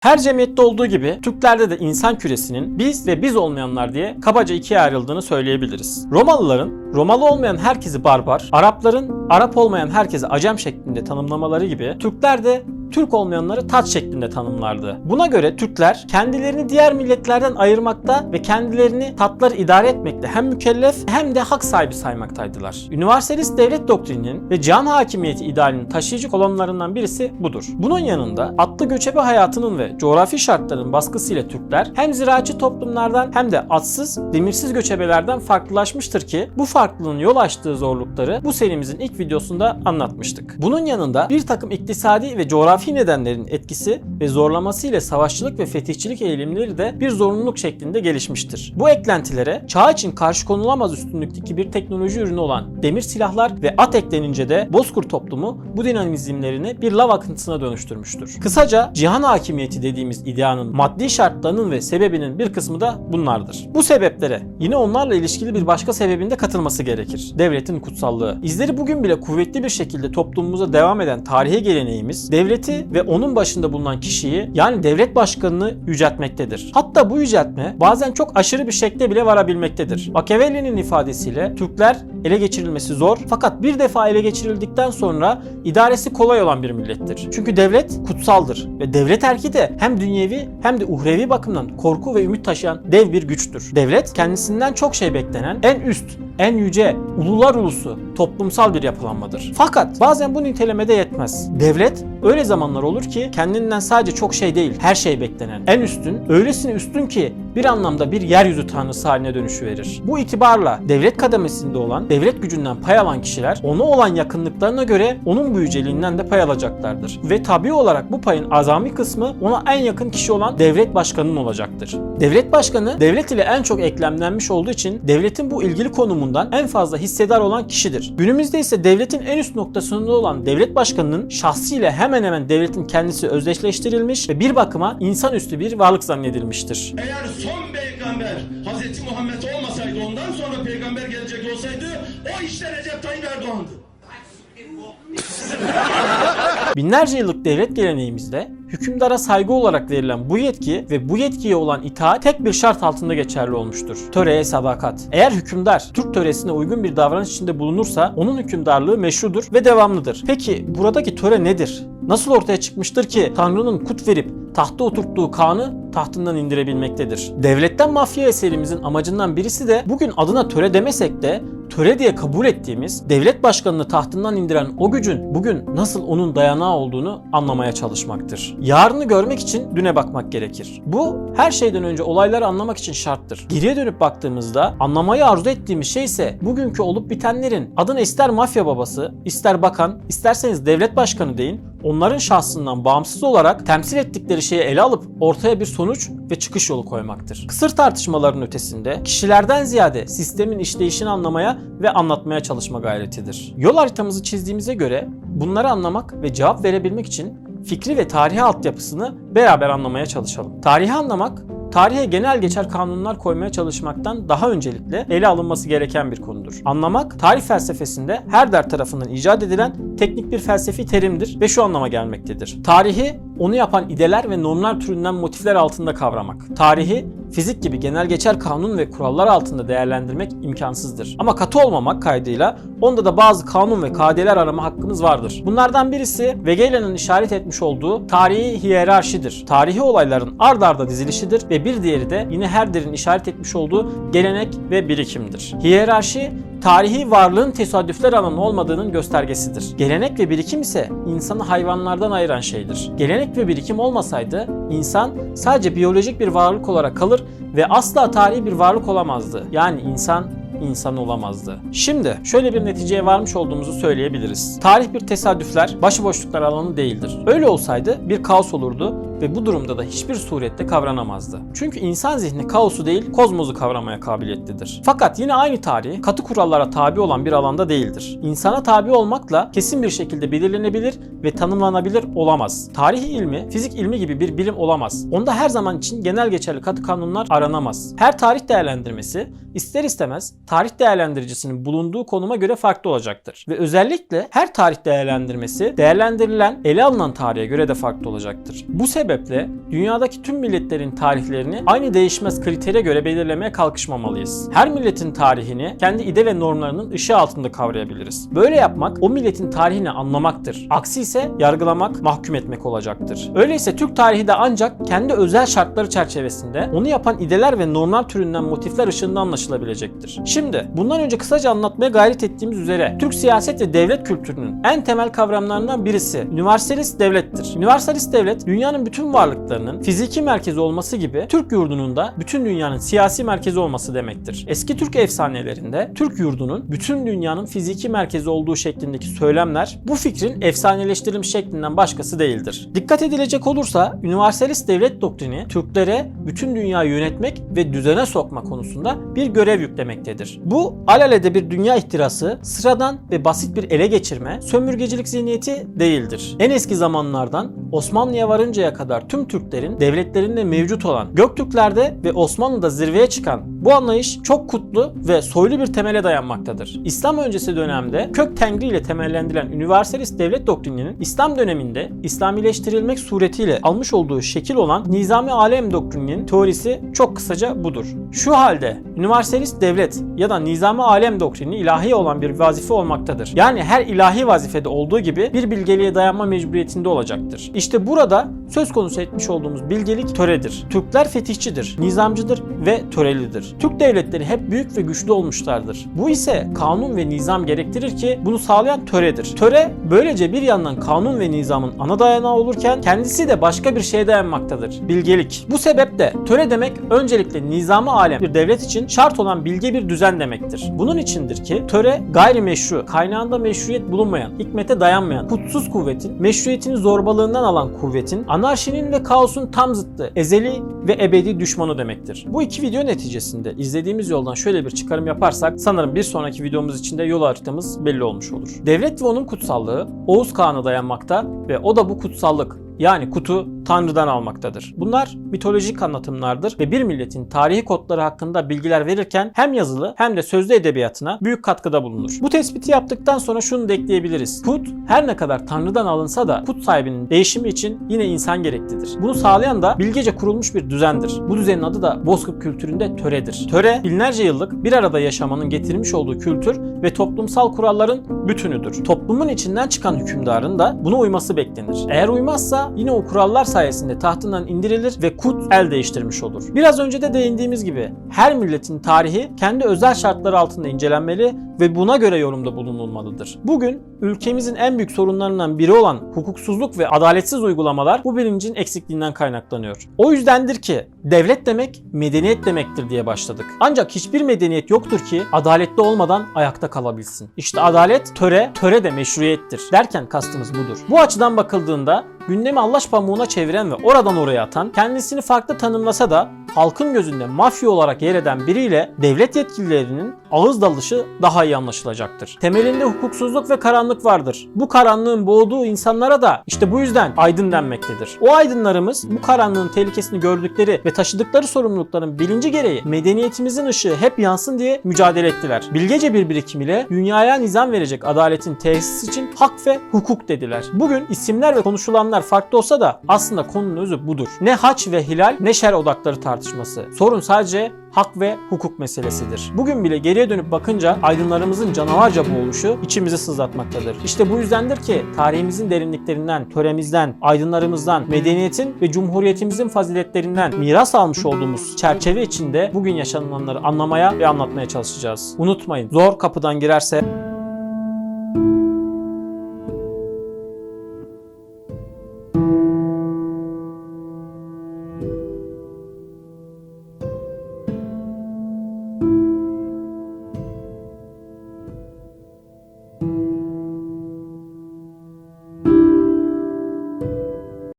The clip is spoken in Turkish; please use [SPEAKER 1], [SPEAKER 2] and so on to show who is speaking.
[SPEAKER 1] Her cemiyette olduğu gibi Türklerde de insan küresinin biz ve biz olmayanlar diye kabaca ikiye ayrıldığını söyleyebiliriz. Romalıların Romalı olmayan herkesi barbar, Arapların Arap olmayan herkesi acem şeklinde tanımlamaları gibi Türkler de Türk olmayanları tat şeklinde tanımlardı. Buna göre Türkler kendilerini diğer milletlerden ayırmakta ve kendilerini tatları idare etmekte hem mükellef hem de hak sahibi saymaktaydılar. Üniversalist devlet doktrininin ve can hakimiyeti idealinin taşıyıcı kolonlarından birisi budur. Bunun yanında atlı göçebe hayatının ve coğrafi şartların baskısıyla Türkler hem ziraatçı toplumlardan hem de atsız, demirsiz göçebelerden farklılaşmıştır ki bu farklılığın yol açtığı zorlukları bu serimizin ilk videosunda anlatmıştık. Bunun yanında bir takım iktisadi ve coğrafi nedenlerin etkisi ve zorlaması ile savaşçılık ve fetihçilik eğilimleri de bir zorunluluk şeklinde gelişmiştir. Bu eklentilere çağ için karşı konulamaz üstünlükteki bir teknoloji ürünü olan demir silahlar ve at eklenince de Bozkır toplumu bu dinamizmlerini bir lav akıntısına dönüştürmüştür. Kısaca cihan hakimiyeti dediğimiz ideanın maddi şartlarının ve sebebinin bir kısmı da bunlardır. Bu sebeplere yine onlarla ilişkili bir başka sebebin de katılması gerekir. Devletin kutsallığı. İzleri bugün bile kuvvetli bir şekilde toplumumuza devam eden tarihi geleneğimiz devleti ve onun başında bulunan kişiyi yani devlet başkanını yüceltmektedir. Hatta bu yüceltme bazen çok aşırı bir şekle bile varabilmektedir. Machiavelli'nin ifadesiyle Türkler ele geçirilmesi zor fakat bir defa ele geçirildikten sonra idaresi kolay olan bir millettir. Çünkü devlet kutsaldır ve devlet erki de hem dünyevi hem de uhrevi bakımdan korku ve ümit taşıyan dev bir güçtür. Devlet kendisinden çok şey beklenen en üst, en yüce, ulular ulusu toplumsal bir yapılanmadır. Fakat bazen bu nitelemede yetmez. Devlet öyle zamanlar olur ki kendinden sadece çok şey değil, her şey beklenen, en üstün, öylesine üstün ki bir anlamda bir yeryüzü tanrısı haline dönüşüverir. Bu itibarla devlet kademesinde olan, devlet gücünden pay alan kişiler ona olan yakınlıklarına göre onun bu yüceliğinden de pay alacaklardır. Ve tabi olarak bu payın azami kısmı ona en yakın kişi olan devlet başkanının olacaktır. Devlet başkanı devlet ile en çok eklemlenmiş olduğu için devletin bu ilgili konumundan en fazla hissedar olan kişidir. Günümüzde ise devletin en üst noktasında olan devlet başkanının şahsıyla hemen hemen devletin kendisi özdeşleştirilmiş ve bir bakıma insanüstü bir varlık zannedilmiştir.
[SPEAKER 2] Eğer son peygamber Hz. Muhammed olmasaydı ondan sonra peygamber gelecek olsaydı o işte Recep Tayyip Erdoğan'dı.
[SPEAKER 1] Binlerce yıllık devlet geleneğimizde hükümdara saygı olarak verilen bu yetki ve bu yetkiye olan itaat tek bir şart altında geçerli olmuştur. Töreye sadakat. Eğer hükümdar Türk töresine uygun bir davranış içinde bulunursa onun hükümdarlığı meşrudur ve devamlıdır. Peki buradaki töre nedir? Nasıl ortaya çıkmıştır ki Tanrı'nın kut verip tahta oturttuğu Kaan'ı tahtından indirebilmektedir? Devletten mafya eserimizin amacından birisi de bugün adına töre demesek de töre diye kabul ettiğimiz devlet başkanını tahtından indiren o gücün bugün nasıl onun dayanağı olduğunu anlamaya çalışmaktır. Yarını görmek için düne bakmak gerekir. Bu her şeyden önce olayları anlamak için şarttır. Geriye dönüp baktığımızda anlamayı arzu ettiğimiz şey ise bugünkü olup bitenlerin adına ister mafya babası, ister bakan, isterseniz devlet başkanı deyin onların şahsından bağımsız olarak temsil ettikleri şeyi ele alıp ortaya bir sonuç ve çıkış yolu koymaktır. Kısır tartışmaların ötesinde kişilerden ziyade sistemin işleyişini anlamaya ve anlatmaya çalışma gayretidir. Yol haritamızı çizdiğimize göre bunları anlamak ve cevap verebilmek için fikri ve tarihi altyapısını beraber anlamaya çalışalım. Tarihi anlamak tarihe genel geçer kanunlar koymaya çalışmaktan daha öncelikle ele alınması gereken bir konudur. Anlamak, tarih felsefesinde Herder tarafından icat edilen teknik bir felsefi terimdir ve şu anlama gelmektedir. Tarihi, onu yapan ideler ve normlar türünden motifler altında kavramak. Tarihi, fizik gibi genel geçer kanun ve kurallar altında değerlendirmek imkansızdır. Ama katı olmamak kaydıyla onda da bazı kanun ve kaideler arama hakkımız vardır. Bunlardan birisi Wegel'in işaret etmiş olduğu tarihi hiyerarşidir. Tarihi olayların ard arda dizilişidir ve bir diğeri de yine Herder'in işaret etmiş olduğu gelenek ve birikimdir. Hiyerarşi tarihi varlığın tesadüfler alanı olmadığının göstergesidir. Gelenek ve birikim ise insanı hayvanlardan ayıran şeydir. Gelenek ve birikim olmasaydı insan sadece biyolojik bir varlık olarak kalır ve asla tarihi bir varlık olamazdı. Yani insan insan olamazdı. Şimdi şöyle bir neticeye varmış olduğumuzu söyleyebiliriz. Tarih bir tesadüfler, başıboşluklar alanı değildir. Öyle olsaydı bir kaos olurdu ve bu durumda da hiçbir surette kavranamazdı. Çünkü insan zihni kaosu değil, kozmosu kavramaya kabiliyetlidir. Fakat yine aynı tarih katı kurallara tabi olan bir alanda değildir. İnsana tabi olmakla kesin bir şekilde belirlenebilir ve tanımlanabilir olamaz. Tarih ilmi, fizik ilmi gibi bir bilim olamaz. Onda her zaman için genel geçerli katı kanunlar aranamaz. Her tarih değerlendirmesi ister istemez tarih değerlendiricisinin bulunduğu konuma göre farklı olacaktır. Ve özellikle her tarih değerlendirmesi değerlendirilen, ele alınan tarihe göre de farklı olacaktır. Bu sebeple sebeple dünyadaki tüm milletlerin tarihlerini aynı değişmez kritere göre belirlemeye kalkışmamalıyız. Her milletin tarihini kendi ide ve normlarının ışığı altında kavrayabiliriz. Böyle yapmak o milletin tarihini anlamaktır. Aksi ise yargılamak, mahkum etmek olacaktır. Öyleyse Türk tarihi de ancak kendi özel şartları çerçevesinde onu yapan ideler ve normlar türünden motifler ışığında anlaşılabilecektir. Şimdi bundan önce kısaca anlatmaya gayret ettiğimiz üzere Türk siyaset ve devlet kültürünün en temel kavramlarından birisi universalist devlettir. Universalist devlet dünyanın bütün varlıklarının fiziki merkezi olması gibi Türk yurdunun da bütün dünyanın siyasi merkezi olması demektir. Eski Türk efsanelerinde Türk yurdunun bütün dünyanın fiziki merkezi olduğu şeklindeki söylemler bu fikrin efsaneleştirilmiş şeklinden başkası değildir. Dikkat edilecek olursa universalist devlet doktrini Türklere bütün dünyayı yönetmek ve düzene sokma konusunda bir görev yüklemektedir. Bu alelade bir dünya ihtirası, sıradan ve basit bir ele geçirme, sömürgecilik zihniyeti değildir. En eski zamanlardan Osmanlı'ya varıncaya kadar tüm Türklerin devletlerinde mevcut olan Göktürklerde ve Osmanlı'da zirveye çıkan bu anlayış çok kutlu ve soylu bir temele dayanmaktadır. İslam öncesi dönemde kök tengri ile temellendirilen universalist devlet doktrininin İslam döneminde İslamileştirilmek suretiyle almış olduğu şekil olan nizami alem doktrininin teorisi çok kısaca budur. Şu halde universalist devlet ya da nizami alem doktrini ilahi olan bir vazife olmaktadır. Yani her ilahi vazifede olduğu gibi bir bilgeliğe dayanma mecburiyetinde olacaktır. İşte burada söz konusu etmiş olduğumuz bilgelik töredir. Türkler fetihçidir, nizamcıdır ve törelidir. Türk devletleri hep büyük ve güçlü olmuşlardır. Bu ise kanun ve nizam gerektirir ki bunu sağlayan töredir. Töre böylece bir yandan kanun ve nizamın ana dayanağı olurken kendisi de başka bir şeye dayanmaktadır. Bilgelik. Bu sebeple töre demek öncelikle nizamı alem bir devlet için şart olan bilge bir düzen demektir. Bunun içindir ki töre gayrimeşru, kaynağında meşruiyet bulunmayan, hikmete dayanmayan, kutsuz kuvvetin, meşruiyetini zorbalığından alan kuvvetin, anarşinin ve kaosun tam zıttı, ezeli ve ebedi düşmanı demektir. Bu iki video neticesinde izlediğimiz yoldan şöyle bir çıkarım yaparsak sanırım bir sonraki videomuz için de yol haritamız belli olmuş olur. Devlet ve onun kutsallığı Oğuz Kağan'a dayanmakta ve o da bu kutsallık yani kutu Tanrı'dan almaktadır. Bunlar mitolojik anlatımlardır ve bir milletin tarihi kodları hakkında bilgiler verirken hem yazılı hem de sözlü edebiyatına büyük katkıda bulunur. Bu tespiti yaptıktan sonra şunu da ekleyebiliriz. Put her ne kadar Tanrı'dan alınsa da put sahibinin değişimi için yine insan gereklidir. Bunu sağlayan da bilgece kurulmuş bir düzendir. Bu düzenin adı da Bozkır kültüründe töredir. Töre binlerce yıllık bir arada yaşamanın getirmiş olduğu kültür ve toplumsal kuralların bütünüdür. Toplumun içinden çıkan hükümdarın da buna uyması beklenir. Eğer uymazsa yine o kurallar sayesinde tahtından indirilir ve kut el değiştirmiş olur. Biraz önce de değindiğimiz gibi her milletin tarihi kendi özel şartları altında incelenmeli ve buna göre yorumda bulunulmalıdır. Bugün ülkemizin en büyük sorunlarından biri olan hukuksuzluk ve adaletsiz uygulamalar bu bilincin eksikliğinden kaynaklanıyor. O yüzdendir ki devlet demek medeniyet demektir diye başladık. Ancak hiçbir medeniyet yoktur ki adaletli olmadan ayakta kalabilsin. İşte adalet töre, töre de meşruiyettir derken kastımız budur. Bu açıdan bakıldığında gündemi Allah pamuğuna çeviren ve oradan oraya atan, kendisini farklı tanımlasa da halkın gözünde mafya olarak yer eden biriyle devlet yetkililerinin ağız dalışı daha iyi anlaşılacaktır. Temelinde hukuksuzluk ve karanlık vardır. Bu karanlığın boğduğu insanlara da işte bu yüzden aydın denmektedir. O aydınlarımız bu karanlığın tehlikesini gördükleri ve taşıdıkları sorumlulukların bilinci gereği medeniyetimizin ışığı hep yansın diye mücadele ettiler. Bilgece bir birikim ile dünyaya nizam verecek adaletin tesis için hak ve hukuk dediler. Bugün isimler ve konuşulanlar farklı olsa da aslında konunun özü budur. Ne haç ve hilal ne şer odakları tartışması. Sorun sadece hak ve hukuk meselesidir. Bugün bile geriye dönüp bakınca aydınlarımızın canavarca boğuluşu içimizi sızlatmaktadır. İşte bu yüzdendir ki tarihimizin derinliklerinden, töremizden, aydınlarımızdan, medeniyetin ve cumhuriyetimizin faziletlerinden miras almış olduğumuz çerçeve içinde bugün yaşananları anlamaya ve anlatmaya çalışacağız. Unutmayın zor kapıdan girerse